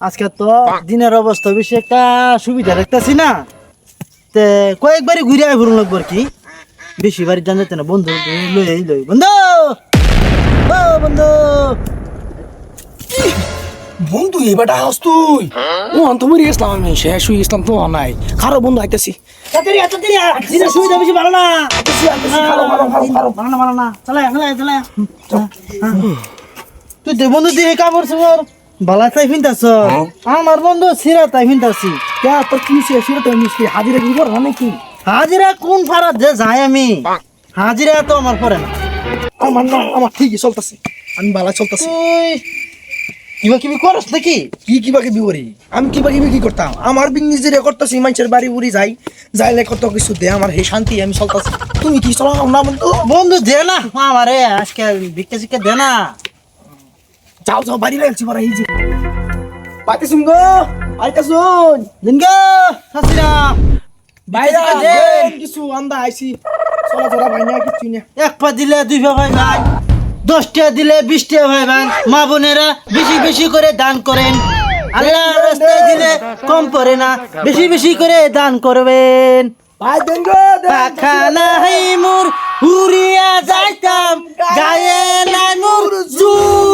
আজকে তো দিনের অবস্থা বেশি একটা সুবিধা দেখতেছি না। তে কয়েকবারই ঘুরে আয় ঘুরুন লাগবো আর কি। বেশি বাড়ি জান যেতে না বন্ধু। লই লই বন্ধু! ও বন্ধু! বন্ধু এবার হাস তুই। ও অন্ত মরে গেছিলাম আমি শেষ হয়ে গেছিলাম তো নাই। খারো বন্ধু আইতেছি। তাড়াতাড়ি তাড়াতাড়ি দিনের সুবিধা বেশি ভালো না। ভালো না ভালো না চলে চলে চলে তুই তো বন্ধু দিয়ে কাপড় চোপড় বালা তাই ফিনতাছ? আমার বন্ধু সিরা তাই ফিনতাছি। কে তোর কি সে সেটা তো মিষ্টি? হাজিরা কি করব নাকি? হাজিরা কোন ফারাত যে যাই আমি? হাজিরা তো আমার পরে না। আমার না আমার ঠিকই চলতেছে। আমি বালা চলতেছি। কিবা কিবি করস নাকি? কি কিবা কিবি করি? আমি কিবা কিবি কি করতাম? আমার বিজনেস যে করতেছি মানুষের বাড়ি বুড়ি যাই। যাইলে কত কিছু দে আমার হে শান্তি আমি চলতেছি। তুমি কি চলাও না বন্ধু? বন্ধু দে না। আমারে আজকে ভিক্ষা শিক্ষা দে না। যাও যাও বাড়ি লাগছি পরে এই যে। গো হাসিরা বাইরা কিছু দে। দেন কিছু আমরা আইছি। চলা চলা ভাই না কিছু না। এক পা দিলে দুই পা ভাই ভাই দশটা দিলে বিশটা ভাই ভাই মা বোনেরা বেশি বেশি করে দান করেন। আল্লাহ রাস্তায় দিলে কম পড়ে না। বেশি বেশি করে দান করবেন। ভাই দেন গো দেন। পাখানা হাই মোর উড়িয়া যাইতাম। গায়ে নাই মোর জোরে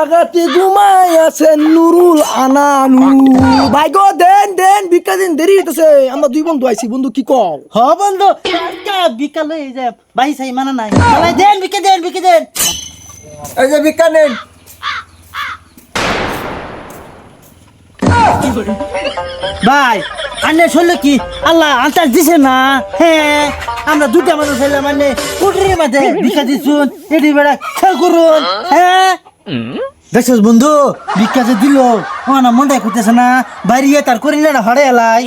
যে জায়গাতে ঘুমাই আছে নুরুল আনানু ভাই গো দেন দেন ভিক্ষা দিন দেরি হইতেছে। আমরা দুই বন্ধু আইছি বন্ধু কি কও? হ বন্ধু। বিকাল হয়ে যায় বাহি সাই মানা নাই। চালাই দেন বিকে দেন বিকে দেন। এই যে ভিক্ষা নেন। ভাই আন্নে শুনলে কি? আল্লাহ আন্তাজ দিছে না? হ্যাঁ আমরা দুটা মানুষ হইলাম মানে কুটরির মাঝে ভিক্ষা দিছুন এটি বেড়া খেয়াল করুন। হ্যাঁ দেখছিস বন্ধু? ভিক্ষা যে দিল না মনটাই করতেছে না। বাইরে গিয়ে তার করি না হরে এলাই।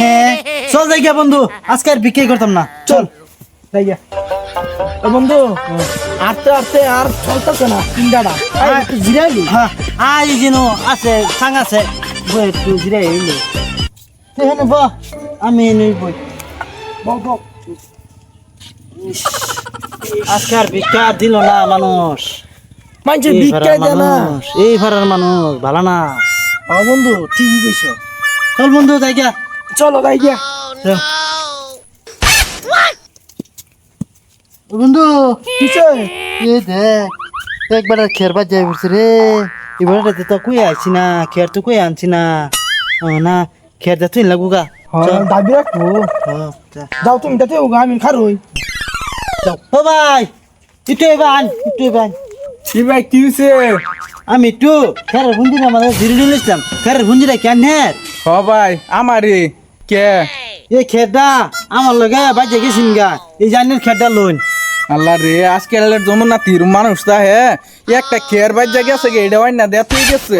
হ্যাঁ চল যাই গিয়া বন্ধু। আজকে আর করতাম না। চল। তাই গিয়া। বন্ধু আটতে আটতে আর চলতেছে না জিরাইলি হ্যাঁ আই যেন আছে সাং আছে। বই একটু জিরে এলো তুই হেনে ব আমি এনে বই বল বল আজকে আর ভিক্ষা দিল না মানুষ। মানুষের দেয় না এই ভাড়ার মানুষ ভালো না। ও বন্ধু ঠিকই কইছো। চল বন্ধু যাই গিয়া। চলো তাই গিয়া। বন্ধু কিসে? এ দেখ একবার খের বাজ যাই বলছি রে। এবার তো কুই আইছি না খের তো কুই আনছি না। না খের যা তুই লাগু গা। হ্যাঁ দাবি রাখব। হ্যাঁ, যাও তুমি হোক আমি খারোই। ও ভাই এবার আন একটু এবার। কি ভাই কি হয়েছে আমি একটু খেরের ভুঞ্জির আমাদের ধীরে ইসলাম খেরের ভুঞ্জিটা কেন হ ভাই আমারই। কে? এই খেরটা আমার লগে বাজে গেছিন গা। এই জানের খেরটা লোন আল্লাহ রে আজকালের জন্য না তির মানুষ তা হে। একটা খেয়ার বাজ গেছে গে এটা না দেখ গেছে।